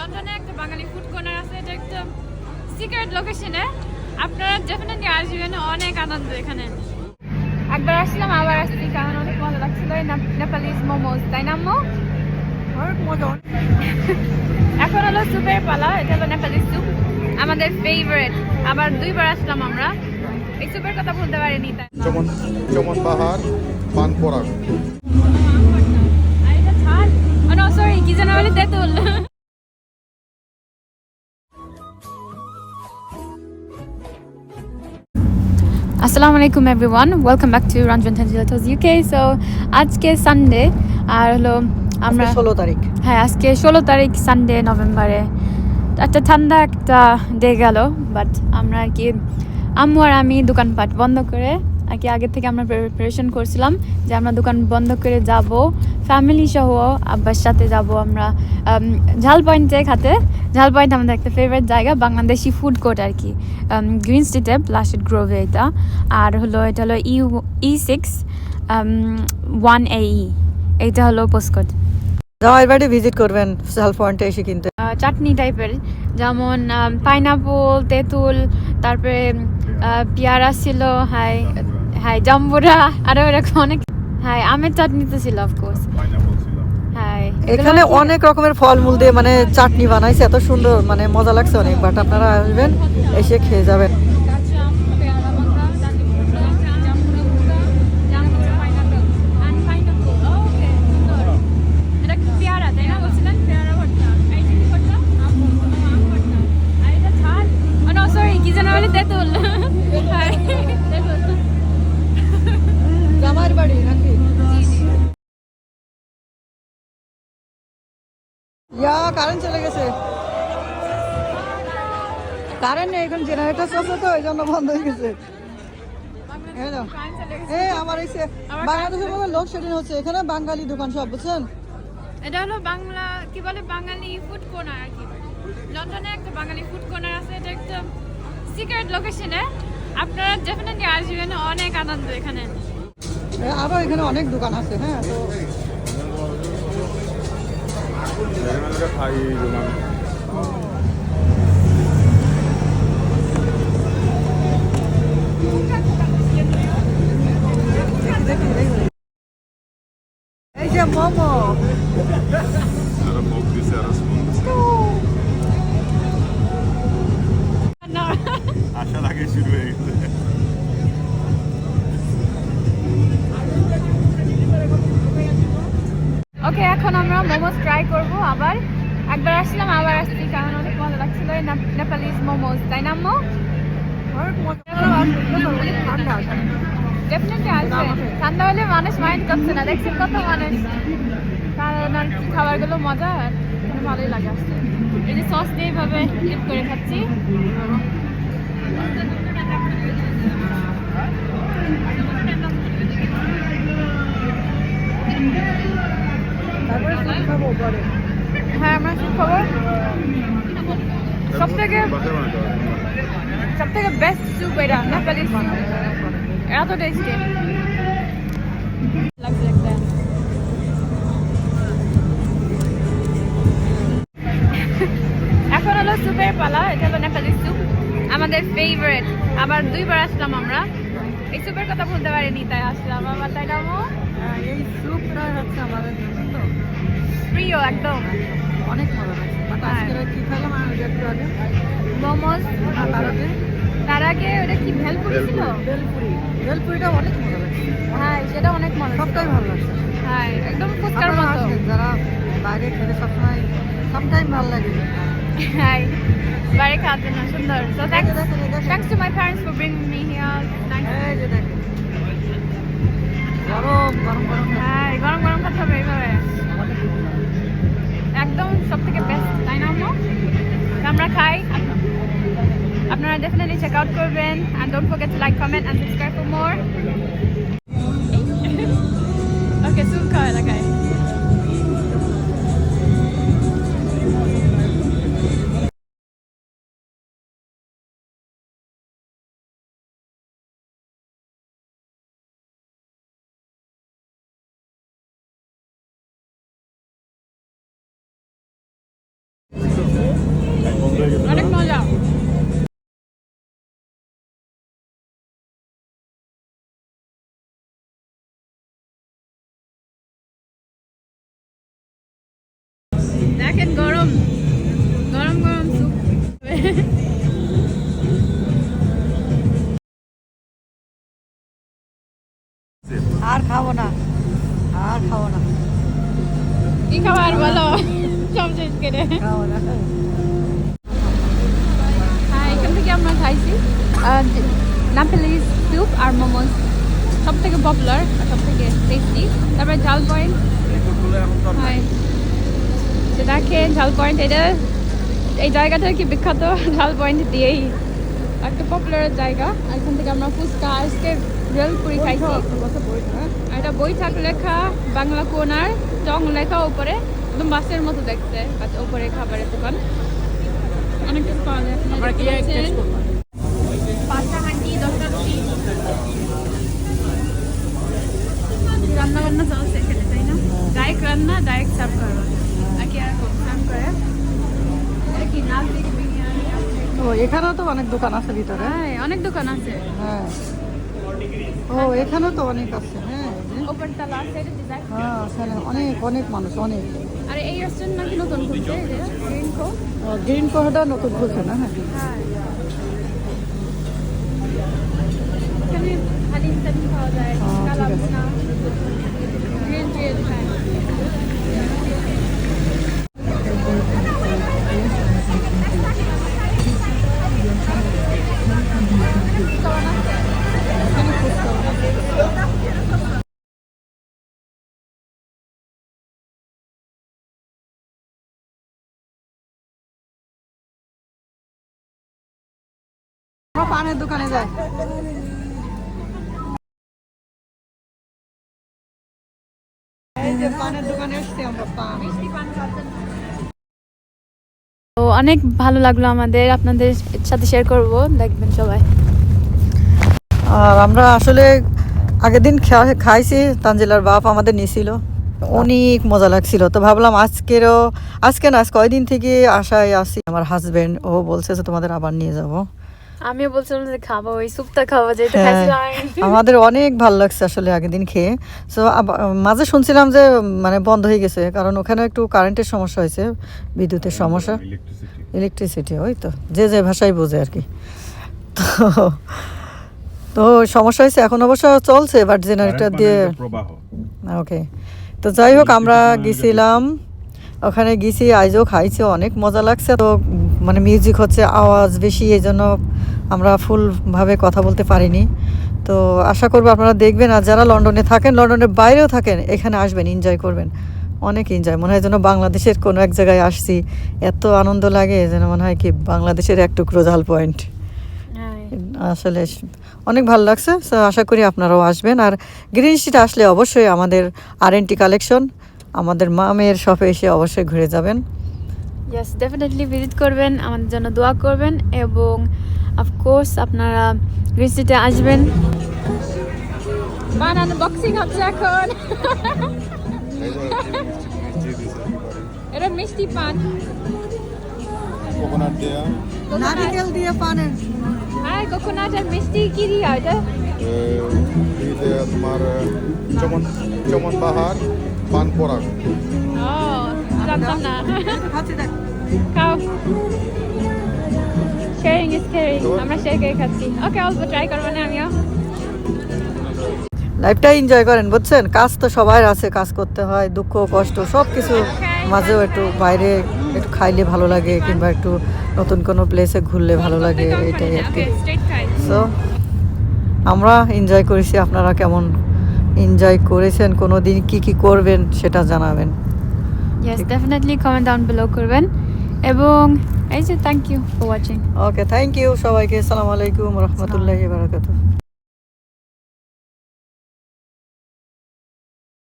লন্ডনে একটা বাঙালি food corner আছে এটা একটা সিক্রেট লোকেশনে আপনারা ডেফিনেটলি আসবেন অনেক আনন্দ এখানে। একবার আসলাম আবার আসছি কারণ অনেক মজা লাগছিল নেপালিজ মোমোজ তাই না আম্মু? অনেক মজা অনেক এখন হলো স্যুপের পালা এটা হলো নেপালি স্যুপ আমাদের ফেভারেট আবার দুইবার আসলাম আমরা। এই স্যুপের কথা বলতে পারিনি তাই যেমন যেমন পাহাড় পান পরাগ। সরি কি যেন বলে তেঁতুল। আসসালামু আলাইকুম everyone welcome back to Ranjan টেন্সিলাটোস UK so আজকে সানডে আর হলো আমরা ষোলো তারিখ। হ্যাঁ আজকে ষোলো তারিখ সানডে নভেম্বরে একটা ঠান্ডা একটা ডে গেল বাট আমরা আর কি আম্মু আর আমি দোকানপাট বন্ধ করে আর কি আগে থেকে আমরা প্রিপারেশন করছিলাম যে আমরা দোকান বন্ধ করে যাব ফ্যামিলি সহ আব্বার সাথে যাব আমরা। ঝাল পয়েন্টে খাতে ঝাল পয়েন্ট আমাদের একটা ফেভারিট জায়গা বাংলাদেশি ফুড কোর্ট আর কি। গ্রিন স্ট্রিটে প্লাস্টিক গ্রোভে এটা। আর হলো এটা হলো U E six one A E এইটা হলো পোস্টকোড জামাইয়ের বাড়ি ভিজিট করবেন সেলফ পয়েন্টে এসে কিনতে। চাটনি টাইপের যেমন পাইনাপল তেঁতুল তারপরে পেয়ারা ছিল হাই হাই জাম্বুরা আরও এরকম অনেক হাই আমের চাটনি তো ছিল অফকোর্স এখানে অনেক রকমের ফলমূল দিয়ে মানে চাটনি বানাইছে এত সুন্দর মানে মজা লাগছে অনেক বাট আপনারা আসবেন এসে খেয়ে যাবেন। তেঁতুল নাকি? ইয়া কারেন্ট চলে গেছে। কারেন্ট নেই এখন জেনারেটর চলছে তো এই জন্য বন্ধ হয়ে গেছে। এই আমার এই সে- আমার বাংলাদেশের মধ্যে লোডশেডিং হচ্ছে এখানে বাঙালি দোকান সব বুঝছেন? এটা হলো বাংলা কি বলে বাঙালি ফুড কর্নার আর কি। লন্ডনে একটা বাঙালি ফুড কর্নার আছে এটা একটা সিক্রেট লোকেশনে আপনারা ডেফিনেটলি আসবেন অনেক আনন্দ এখানে। আরও এখানে অনেক দোকান আছে হ্যাঁ তো। এই যে মোমো শুরু হয়ে গেছে ওকে এখন আমরা মোমোস ট্রাই করব আবার। একবার আসলাম আবার আসছি কারণ অনেক মজা লাগছিল নেপালিজ মোমোস তাই না আম্মু? ডেফিনেটলি আসবে। ঠান্ডা হলে। মানুষ মাইন্ড করছে না। দেখছেন কত মানুষ? কারণ আর কি খাবারগুলো মজা ভালোই লাগে আসছে এই যে সস দিয়ে এইভাবে করে খাচ্ছি। হ্যাঁ এখন হলো স্যুপের পালা এটা হলো নেপালি স্যুপ আমাদের ফেভারিট আবার দুইবার আসলাম আমরা। এই স্যুপের কথা বলতে পারিনি তাই আসলাম। আবার তাই নামো হ্যাঁ, এই স্যুপটা হচ্ছে আমাদের প্রিয় একদম। অনেক মজা। আজকে কি খেলাম? একটু আগে। মোমোজ তার আগে? তার আগে ওটা কি ভেলপুরি ছিল? ভেলপুরি। ভেলপুরিটা অনেক মজা লাগছে হ্যাঁ সেটা অনেক মজা সবটাই ভালো লাগছে। হ্যাঁ একদম ফুচকার মতো। যারা বাইরে খেতে সবসময় সামটাইম ভালো লাগে। হ্যাঁ বাইরে খাওয়ার জন্য সুন্দর। So thanks. Thanks to my parents for bring me here দেখেন। গরম গরম গরম। হ্যাঁ গরম গরম কথা হবে এইভাবে। একদম সব থেকে বেস্ট তাই না? আমরা খাই। আপনারা ডেফিনেটলি চেক আউট করবেন। And don't forget to like comment and subscribe for more okay soup খাওয়া লাগাই অনেক মজা। দেখেন গরম। গরম গরম আর খাব না। আর খাব না। কি খাবার বলো? সব শেষ করে। খাব না হ্যাঁ এখান থেকে আমরা খাইছি নাপেলিস স্যুপ আর মোমোস সব থেকে পপুলার সব থেকে টেস্টি তারপরে ঝাল পয়েন্ট তো দেখেন ঝাল পয়েন্ট এটা এই জায়গাটা কি বিখ্যাত? ঝাল পয়েন্ট দিয়েই। একটা পপুলার জায়গা। আর এখান থেকে আমরা ফুচকা আজকে রেলপুরি খাইছি। আর এটা বৈঠাক লেখা বাংলা কোনার টং লেখা উপরে একদম বাসের মতো দেখতে উপরে খাবারের দোকান। অনেক কিছু পাওয়া যায় আপনারা দেখতে পাচ্ছেন। পাঁচটা হাঁটি দশটা রুটি রান্না বান্না চলছে এখানে তাই না ডাইরেক্ট রান্না ডাইরেক্ট সার্ভ করব আর কি আর সার্ভ করে এটা কি নাচ দেখে বিরিয়ানি তো এখানেও তো অনেক দোকান আছে ভিতরে। হ্যাঁ অনেক দোকান আছে। হ্যাঁ। ও এখানেও তো অনেক আছে হ্যাঁ। হ্যাঁ অনেক অনেক মানুষ অনেক। আর এই রেস্টুরেন্ট নাকি নতুন খুলছে? গ্রিন কো গ্রিন কোহটা নতুন খুলছে না হ্যাঁ। হ্যাঁ। এখানে টালিম পাওয়া যায় পানের দোকানে যাই এই যে পানের দোকানে এসছি আমরা পান। তো অনেক ভালো লাগল আমাদের আপনাদের সাথে শেয়ার করব দেখবেন সবাই। আর আমরা আসলে আগের দিন খাইছি তানজিলার বাপ আমাদের নিয়েছিল অনেক মজা লাগছিল। তো ভাবলাম আজকেরও আজকে না আজ কয়দিন থেকে আশায় আসি আমার হাজবেন্ড ও বলছে যে তোমাদের আবার নিয়ে যাব। আমিও বলছিলাম যে খাব ওই স্যুপটা খাব যেটা হ্যাঁ, খাইছিলাম আমাদের অনেক ভালো লাগছে আসলে আগের দিন খেয়ে। সো মাঝে শুনছিলাম যে মানে বন্ধ হয়ে গেছে কারণ ওখানে একটু কারেন্টের সমস্যা হয়েছে বিদ্যুতের সমস্যা। ইলেকট্রিসিটি ইলেকট্রিসিটি ওই তো যে যে ভাষায় বোঝে আর কি। তো তো সমস্যা হয়েছে এখন অবশ্য চলছে বাট জেনারেটর দিয়ে ওকে তো যাই হোক আমরা গেছিলাম। ওখানে গেছি আইজও খাইছে অনেক মজা লাগছে। তো মানে মিউজিক হচ্ছে আওয়াজ বেশি এই জন্য আমরা ফুলভাবে কথা বলতে পারিনি। তো আশা করব আপনারা দেখবেন আর যারা লন্ডনে থাকেন লন্ডনের বাইরেও থাকেন এখানে আসবেন এনজয় করবেন। অনেক এনজয় মনে হয় যেন বাংলাদেশের কোনো এক জায়গায় আসছি এত আনন্দ লাগে যেন মনে হয় কি বাংলাদেশের এক টুকরো ঝাল পয়েন্ট। আসলে অনেক ভালো লাগছে সো আশা করি আপনারাও আসবেন। আর গ্রিন স্ট্রিট আসলে অবশ্যই আমাদের আর এন টি কালেকশন আমাদের মামের শপে এসে অবশ্যই ঘুরে যাবেন। ইয়াস ডেফিনেটলি ভিজিট করবেন আমাদের জন্য দোয়া করবেন এবং অফকোর্স আপনারা সিটিতে আসবেন। বানানো বক্সিং হচ্ছে এখন এটা মিষ্টি পান। কোকোনাট দেয়া। নারিকেল দিয়ে পানের। হ্যাঁ কোকোনাট আর মিষ্টি কি দিয়া এটা? তোমার চমন চমন বাহার পান পরাগ। ও জানতাম না। খাও। শেয়ারিং ইজ কেয়ারিং আমরা শেয়ার করে খাচ্ছি। ওকে অল্প ট্রাই করব না আমিও। লাইফটা এনজয় করেন বুঝছেন? কাজ তো সবার আছে কাজ করতে হয় দুঃখ কষ্ট সব কিছু মাঝেও একটু বাইরে একটু খাইলে ভালো লাগে কিংবা একটু নতুন কোনো প্লেসে ঘুরলে ভালো লাগে এটাই আর কি। সো আমরা এনজয় করেছি আপনারা কেমন এনজয় করেছেন কোনো দিন কী কী করবেন সেটা জানাবেন। Yes definitely comment down below করবেন। এবং এই যে thank you for watching okay thank you সবাইকে আসসালামু আলাইকুম রহমতুল্লাহি বারাকাতুহ।